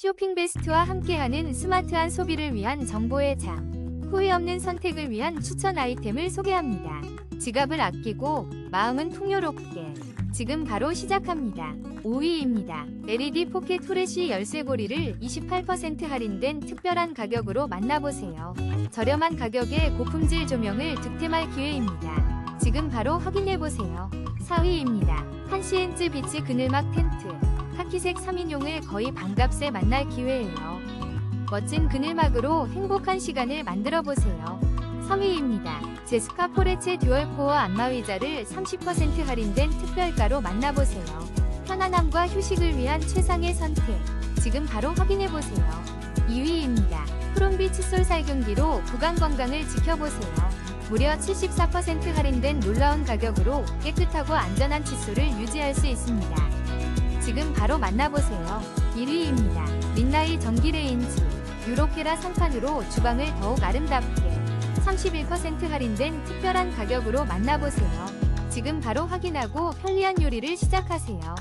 쇼핑 베스트와 함께하는 스마트한 소비를 위한 정보의 장. 후회 없는 선택을 위한 추천 아이템을 소개합니다. 지갑을 아끼고 마음은 풍요롭게. 지금 바로 시작합니다. 5위입니다. LED 포켓 후레쉬 열쇠고리를 28% 할인된 특별한 가격으로 만나보세요. 저렴한 가격에 고품질 조명을 득템할 기회입니다. 지금 바로 확인해보세요. 4위입니다. 한시엔즈 비치 그늘막 텐트. 카키색 3인용을 거의 반값에 만날 기회예요. 멋진 그늘막으로 행복한 시간을 만들어 보세요. 3위입니다. 제스카 포레체 듀얼 코어 안마의자를 30% 할인된 특별가로 만나보세요. 편안함과 휴식을 위한 최상의 선택. 지금 바로 확인해 보세요. 2위입니다. 프롬비 칫솔 살균기로 구강 건강을 지켜보세요. 무려 74% 할인된 놀라운 가격으로 깨끗하고 안전한 칫솔을 유지할 수 있습니다. 지금 바로 만나보세요. 1위입니다. 린나이 전기 레인지 유로케라 상판으로 주방을 더욱 아름답게 31% 할인된 특별한 가격으로 만나보세요. 지금 바로 확인하고 편리한 요리를 시작하세요.